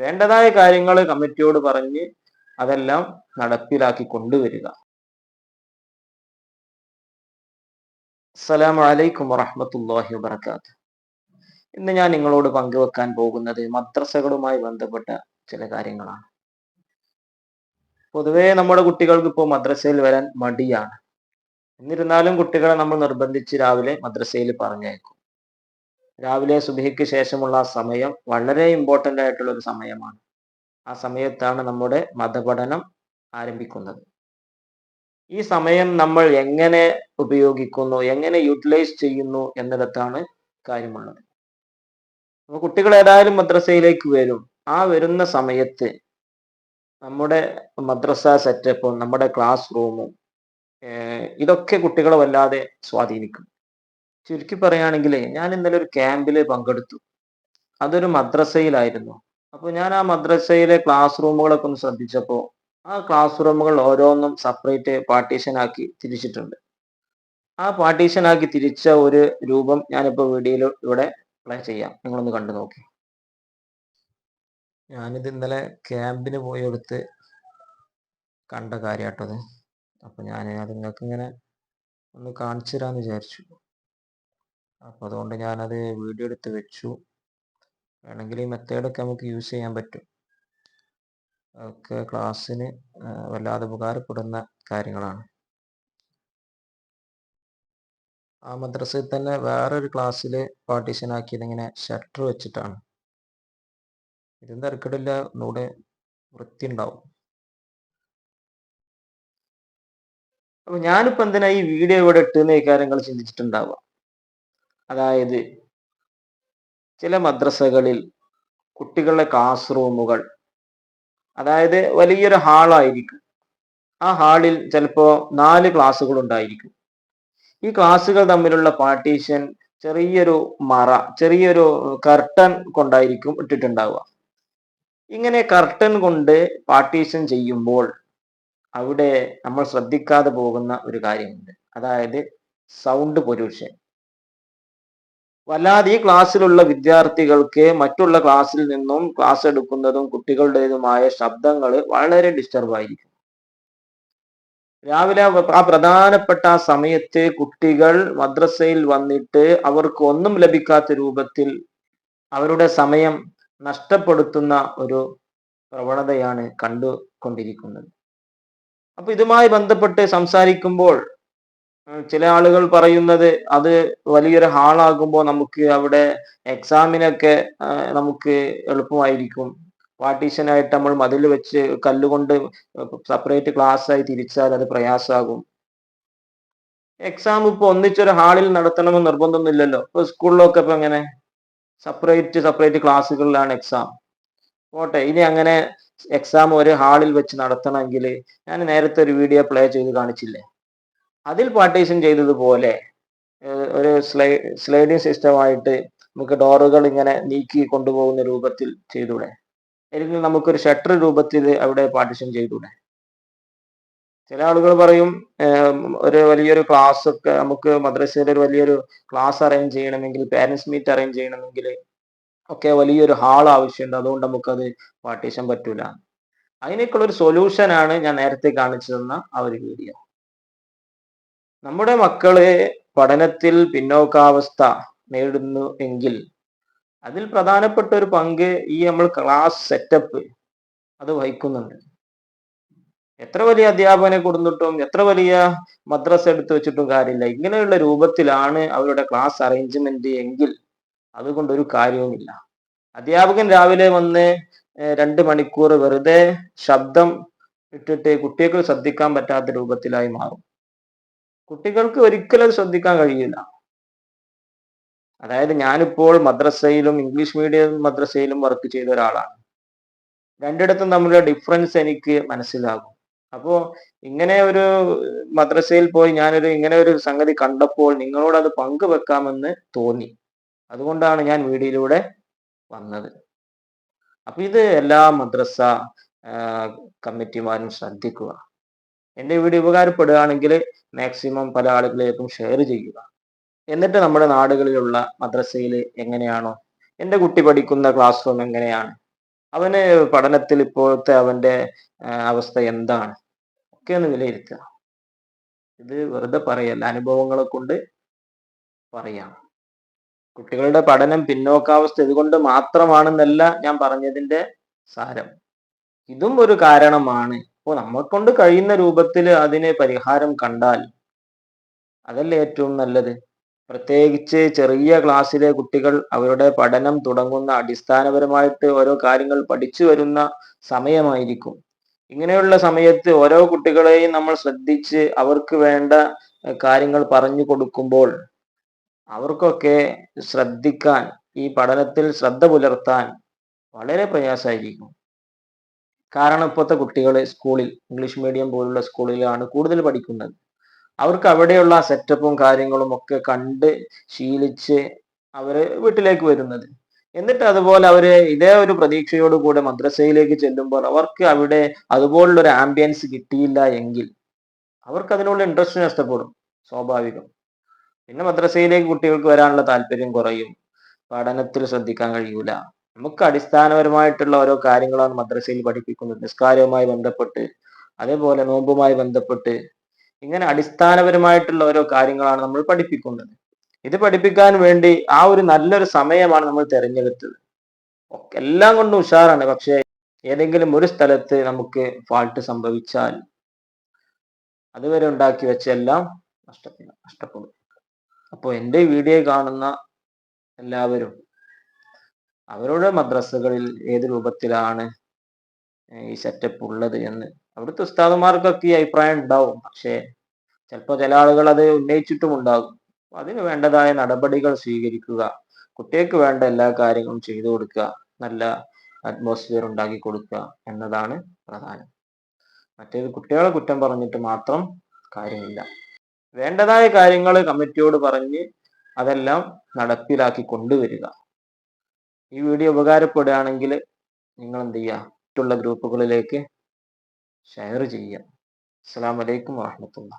വേണ്ടതായ കാര്യങ്ങൾ കമ്മിറ്റിയോട് പറഞ്ഞ് അതെല്ലാം നടപ്പിലാക്കി കൊണ്ടുവരിക. അസ്സലാമു അലൈക്കും വറഹ്മത്തുള്ളാഹി വബറകാത്ത് ഇന്ന് ഞാൻ നിങ്ങളോട് പങ്കുവെക്കാൻ പോകുന്നത് മദ്രസകളുമായി ബന്ധപ്പെട്ട ചില കാര്യങ്ങളാണ്. പൊതുവേ നമ്മുടെ കുട്ടികൾക്ക് ഇപ്പോൾ മദ്രസയിൽ വരാൻ മടിയാണ്. എന്നിരുന്നാലും കുട്ടികളെ നമ്മൾ നിർബന്ധിച്ച് രാവിലെ മദ്രസയിൽ പറഞ്ഞയക്കും. രാവിലെ സുബഹിക്ക് ശേഷമുള്ള സമയം വളരെ ഇമ്പോർട്ടന്റ് ആയിട്ടുള്ള ഒരു സമയമാണ്. ആ സമയത്താണ് നമ്മുടെ മതപഠനം ആരംഭിക്കുന്നത്. ഈ സമയം നമ്മൾ എങ്ങനെ ഉപയോഗിക്കുന്നു എങ്ങനെ യൂട്ടിലൈസ് ചെയ്യുന്നു എന്നിടത്താണ് കാര്യമുള്ളത്. അപ്പോൾ കുട്ടികൾ ഏതായാലും മദ്രസയിലേക്ക് വരും. ആ വരുന്ന സമയത്ത് നമ്മുടെ മദ്രസ സെറ്റപ്പും നമ്മുടെ ക്ലാസ് റൂമും ഇതൊക്കെ കുട്ടികളെ വല്ലാതെ സ്വാധീനിക്കും. ചുരുക്കി പറയുകയാണെങ്കിൽ ഞാൻ ഇന്നലെ ഒരു ക്യാമ്പിൽ പങ്കെടുത്തു. അതൊരു മദ്രസയിലായിരുന്നു. അപ്പോൾ ഞാൻ ആ മദ്രസയിലെ ക്ലാസ് റൂമുകളൊക്കെ ഒന്ന് ശ്രദ്ധിച്ചപ്പോൾ ആ ക്ലാസ് റൂമുകൾ ഓരോന്നും സെപ്പറേറ്റ് പാർട്ടീഷൻ ആക്കി തിരിച്ചിട്ടുണ്ട്. ആ പാർട്ടീഷൻ ആക്കി തിരിച്ച ഒരു രൂപം ഞാനിപ്പോൾ വീഡിയോ ഇവിടെ പ്ലേ ചെയ്യാം. നിങ്ങളൊന്ന് കണ്ടു നോക്കി. ഞാനിത് ഇന്നലെ ക്യാമ്പിന് പോയെടുത്ത് കണ്ട കാര്യമാട്ടത് അപ്പോൾ ഞാൻ അത് നിങ്ങൾക്ക് ഇങ്ങനെ ഒന്ന് കാണിച്ചു തരാമെന്ന് വിചാരിച്ചു. അപ്പോൾ അതുകൊണ്ട് ഞാനത് വീഡിയോ എടുത്ത് വെച്ചു. വേണമെങ്കിൽ ഈ മെത്തേഡൊക്കെ നമുക്ക് യൂസ് ചെയ്യാൻ പറ്റും. ഒക്കെ ക്ലാസ്സിന് വല്ലാതെ ഉപകാരപ്പെടുന്ന കാര്യങ്ങളാണ്. ആ മദ്രസയിൽ തന്നെ വേറൊരു ക്ലാസ്സിൽ പാർട്ടീഷൻ ആക്കിയത് ഇങ്ങനെ ഷട്ടർ വെച്ചിട്ടാണ്. ഇതും തിരക്കിടില്ല ഒന്നുകൂടെ വൃത്തി ഉണ്ടാവും. അപ്പൊ ഞാനിപ്പോ എന്തിനാ ഈ വീഡിയോ ഇവിടെ ഇട്ടെന്ന് കാര്യങ്ങൾ ചിന്തിച്ചിട്ടുണ്ടാവുക? അതായത് ചില മദ്രസകളിൽ കുട്ടികളുടെ ക്ലാസ് റൂമുകൾ അതായത് വലിയൊരു ഹാളായിരിക്കും ആ ഹാളിൽ ചിലപ്പോൾ നാല് ക്ലാസ്സുകൾ ഉണ്ടായിരിക്കും. ഈ ക്ലാസ്സുകൾ തമ്മിലുള്ള പാർട്ടീഷൻ ചെറിയൊരു മറ ചെറിയൊരു കർട്ടൻ കൊണ്ടായിരിക്കും ഇട്ടിട്ടുണ്ടാവുക. ഇങ്ങനെ കർട്ടൻ കൊണ്ട് പാർട്ടീഷൻ ചെയ്യുമ്പോൾ അവിടെ നമ്മൾ ശ്രദ്ധിക്കാതെ പോകുന്ന ഒരു കാര്യമുണ്ട്. അതായത് സൗണ്ട് പൊല്യൂഷൻ വല്ലാതെ ഈ ക്ലാസ്സിലുള്ള വിദ്യാർത്ഥികൾക്ക് മറ്റുള്ള ക്ലാസ്സിൽ നിന്നും ക്ലാസ് എടുക്കുന്നതും കുട്ടികളുടേതുമായ ശബ്ദങ്ങൾ വളരെ ഡിസ്റ്റർബ് ആയിരിക്കും. രാവിലെ ആ പ്രധാനപ്പെട്ട സമയത്ത് കുട്ടികൾ മദ്രസയിൽ വന്നിട്ട് അവർക്ക് ഒന്നും ലഭിക്കാത്ത രൂപത്തിൽ അവരുടെ സമയം നഷ്ടപ്പെടുത്തുന്ന ഒരു പ്രവണതയാണ് കണ്ടുകൊണ്ടിരിക്കുന്നത്. അപ്പൊ ഇതുമായി ബന്ധപ്പെട്ട് സംസാരിക്കുമ്പോൾ ചില ആളുകൾ പറയുന്നത് അത് വലിയൊരു ഹാളാകുമ്പോൾ നമുക്ക് അവിടെ എക്സാമിനൊക്കെ നമുക്ക് എളുപ്പമായിരിക്കും. പാർട്ടീഷനായിട്ട് നമ്മൾ മതിൽ വെച്ച് കല്ലുകൊണ്ട് സെപ്പറേറ്റ് ക്ലാസ് ആയി തിരിച്ചാൽ അത് പ്രയാസമാകും എക്സാം ഇപ്പൊ ഒന്നിച്ചൊരു ഹാളിൽ നടത്തണമെന്ന് നിർബന്ധമൊന്നുമില്ലല്ലോ. ഇപ്പൊ സ്കൂളിലൊക്കെ ഇപ്പൊ എങ്ങനെ? സെപ്പറേറ്റ് സെപ്പറേറ്റ് ക്ലാസ്സുകളിലാണ് എക്സാം പോട്ടെ ഇനി അങ്ങനെ എക്സാം ഒരു ഹാളിൽ വെച്ച് നടത്തണമെങ്കിൽ ഞാൻ നേരത്തെ ഒരു വീഡിയോ പ്ലേ ചെയ്ത് കാണിച്ചില്ലേ? അതിൽ പാർട്ടീഷൻ ചെയ്തതുപോലെ ഒരു സ്ലൈ സ്ലൈഡിംഗ് സിസ്റ്റമായിട്ട് നമുക്ക് ഡോറുകൾ ഇങ്ങനെ നീക്കി കൊണ്ടുപോകുന്ന രൂപത്തിൽ ചെയ്തൂടെ? അല്ലെങ്കിൽ നമുക്കൊരു ഷട്ടർ രൂപത്തിൽ അവിടെ പാർട്ടിഷൻ ചെയ്തൂടെ? ചില ആളുകൾ പറയും ഒരു വലിയൊരു ക്ലാസ് ഒക്കെ നമുക്ക് മദ്രസയിൽ ഒരു വലിയൊരു ക്ലാസ് അറേഞ്ച് ചെയ്യണമെങ്കിൽ പാരൻസ് മീറ്റ് അറേഞ്ച് ചെയ്യണമെങ്കിൽ ഒക്കെ വലിയൊരു ഹാൾ ആവശ്യമുണ്ട്. അതുകൊണ്ട് നമുക്കത് പാർട്ടീഷൻ പറ്റൂല. അതിനൊക്കെയുള്ള ഒരു സൊല്യൂഷനാണ് ഞാൻ നേരത്തെ കാണിച്ചു തന്ന ആ ഒരു വീഡിയോ നമ്മുടെ മക്കളെ പഠനത്തിൽ പിന്നോക്കാവസ്ഥ നേടുന്നു എങ്കിൽ അതിൽ പ്രധാനപ്പെട്ട ഒരു പങ്ക് ഈ നമ്മൾ ക്ലാസ് സെറ്റപ്പ് അത് വഹിക്കുന്നുണ്ട്. എത്ര വലിയ അധ്യാപകനെ കൊടുത്തിട്ടും എത്ര വലിയ മദ്രസ എടുത്തു വെച്ചിട്ടും കാര്യമില്ല. ഇങ്ങനെയുള്ള രൂപത്തിലാണ് അവരുടെ ക്ലാസ് അറേഞ്ച്മെന്റ് എങ്കിൽ അതുകൊണ്ടൊരു കാര്യവുമില്ല. അധ്യാപകൻ രാവിലെ വന്ന് രണ്ട് മണിക്കൂർ വെറുതെ ശബ്ദം ഇട്ടിട്ട് കുട്ടികൾക്ക് ശ്രദ്ധിക്കാൻ പറ്റാത്ത രൂപത്തിലായി മാറും. കുട്ടികൾക്ക് ഒരിക്കലും ശ്രദ്ധിക്കാൻ കഴിയില്ല. അതായത് ഞാനിപ്പോൾ മദ്രസയിലും ഇംഗ്ലീഷ് മീഡിയം മദ്രസയിലും വർക്ക് ചെയ്ത ഒരാളാണ്. രണ്ടിടത്തും തമ്മിലുള്ള ഡിഫറൻസ് എനിക്ക് മനസ്സിലാകും. അപ്പോൾ ഇങ്ങനെ ഒരു മദ്രസയിൽ പോയി ഞാനൊരു ഇങ്ങനെ ഒരു സംഗതി കണ്ടപ്പോൾ നിങ്ങളോട് അത് പങ്കുവെക്കാമെന്ന് തോന്നി. അതുകൊണ്ടാണ് ഞാൻ വീഡിയോയിലൂടെ വന്നത്. അപ്പൊ ഇത് എല്ലാ മദ്രസ കമ്മിറ്റിമാരും ശ്രദ്ധിക്കുക. എന്റെ വീഡിയോ ഉപകാരപ്പെടുകയാണെങ്കിൽ മാക്സിമം പല ആളുകളിലേക്കും ഷെയർ ചെയ്യുക. എന്നിട്ട് നമ്മുടെ നാടുകളിലുള്ള മദ്രസയിൽ എങ്ങനെയാണോ എന്റെ കുട്ടി പഠിക്കുന്ന ക്ലാസ് റൂം എങ്ങനെയാണ് അവന് പഠനത്തിൽ ഇപ്പോഴത്തെ അവന്റെ അവസ്ഥ എന്താണ് ഒക്കെ ഒന്ന് വിലയിരുത്തുക. ഇത് വെറുതെ പറയല്ല അനുഭവങ്ങളെ കൊണ്ട് പറയാം. കുട്ടികളുടെ പഠനം പിന്നോക്കാവസ്ഥ ഇതുകൊണ്ട് മാത്രമാണെന്നല്ല ഞാൻ പറഞ്ഞതിന്റെ സാരം. ഇതും ഒരു കാരണമാണ്. അപ്പോൾ നമ്മൾ കൊണ്ട് കഴിയുന്ന രൂപത്തിൽ അതിന് പരിഹാരം കണ്ടാൽ അതല്ലേ ഏറ്റവും നല്ലത്? പ്രത്യേകിച്ച് ചെറിയ ക്ലാസ്സിലെ കുട്ടികൾ അവരുടെ പഠനം തുടങ്ങുന്ന അടിസ്ഥാനപരമായിട്ട് ഓരോ കാര്യങ്ങൾ പഠിച്ചു വരുന്ന സമയമായിരിക്കും. ഇങ്ങനെയുള്ള സമയത്ത് ഓരോ കുട്ടികളെയും നമ്മൾ ശ്രദ്ധിച്ച് അവർക്ക് വേണ്ട കാര്യങ്ങൾ പറഞ്ഞു കൊടുക്കുമ്പോൾ അവർക്കൊക്കെ ശ്രദ്ധിക്കാൻ ഈ പഠനത്തിൽ ശ്രദ്ധ പുലർത്താൻ വളരെ പ്രയാസമായിരിക്കും. കാരണം ഇപ്പോഴത്തെ കുട്ടികൾ സ്കൂളിൽ ഇംഗ്ലീഷ് മീഡിയം പോലുള്ള സ്കൂളിലാണ് കൂടുതൽ പഠിക്കുന്നത്. അവർക്ക് അവിടെയുള്ള സെറ്റപ്പും കാര്യങ്ങളും ഒക്കെ കണ്ട് ശീലിച്ച് അവർ വീട്ടിലേക്ക് വരുന്നത്. എന്നിട്ട് അതുപോലെ അവർ ഇതേ ഒരു പ്രതീക്ഷയോട് കൂടെ മദ്രസയിലേക്ക് ചെല്ലുമ്പോൾ അവർക്ക് അവിടെ അതുപോലുള്ള ഒരു ആംബിയൻസ് കിട്ടിയില്ല എങ്കിൽ അവർക്ക് അതിനുള്ള ഇൻട്രസ്റ്റ് നഷ്ടപ്പെടും സ്വാഭാവികം. പിന്നെ മദ്രസയിലേക്ക് കുട്ടികൾക്ക് വരാനുള്ള താല്പര്യം കുറയും. പഠനത്തിൽ ശ്രദ്ധിക്കാൻ കഴിയൂല. നമുക്ക് അടിസ്ഥാനപരമായിട്ടുള്ള ഓരോ കാര്യങ്ങളാണ് മദ്രസയിൽ പഠിപ്പിക്കുന്നത്. നിസ്കാരവുമായി ബന്ധപ്പെട്ട് അതേപോലെ നോമ്പുമായി ബന്ധപ്പെട്ട് ഇങ്ങനെ അടിസ്ഥാനപരമായിട്ടുള്ള ഓരോ കാര്യങ്ങളാണ് നമ്മൾ പഠിപ്പിക്കുന്നത്. ഇത് പഠിപ്പിക്കാൻ വേണ്ടി ആ ഒരു നല്ലൊരു സമയമാണ് നമ്മൾ തിരഞ്ഞെടുത്തത്. എല്ലാം കൊണ്ടും ഉഷാറാണ്. പക്ഷെ ഏതെങ്കിലും ഒരു സ്ഥലത്ത് നമുക്ക് ഫാൾട്ട് സംഭവിച്ചാൽ അതുവരെ ഉണ്ടാക്കി വെച്ച എല്ലാം നഷ്ടപ്പെടും നഷ്ടപ്പെടും. അപ്പോൾ എന്റെ വീഡിയോ കാണുന്ന എല്ലാവരും അവരുടെ മദ്രസകളിൽ ഏത് രൂപത്തിലാണ് ഈ സെറ്റപ്പ് ഉള്ളത് എന്ന്. അവിടുത്തെ ഉസ്താദുമാർക്കൊക്കെ ഈ അഭിപ്രായം ഉണ്ടാവും. പക്ഷേ ചിലപ്പോൾ ചില ആളുകൾ അത് ഉന്നയിച്ചിട്ടും ഉണ്ടാകും. അതിന് വേണ്ടതായ നടപടികൾ സ്വീകരിക്കുക കുട്ടികൾക്ക് വേണ്ട എല്ലാ കാര്യങ്ങളും ചെയ്തു കൊടുക്കുക നല്ല അറ്റ്മോസ്ഫിയർ ഉണ്ടാക്കി കൊടുക്കുക എന്നതാണ് പ്രധാനം. മറ്റേത് കുട്ടികളെ കുറ്റം പറഞ്ഞിട്ട് മാത്രം കാര്യമില്ല. വേണ്ടതായ കാര്യങ്ങൾ കമ്മിറ്റിയോട് പറഞ്ഞ് അതെല്ലാം നടപ്പിലാക്കി കൊണ്ടുവരിക. ഈ വീഡിയോ ഉപകാരപ്പെടുകയാണെങ്കിൽ നിങ്ങൾ എന്ത് ചെയ്യുക മറ്റുള്ള ഗ്രൂപ്പുകളിലേക്ക് ഷെയർ ചെയ്യുക. അസ്സാം വലൈക്കും വാഹമത്തുള്ള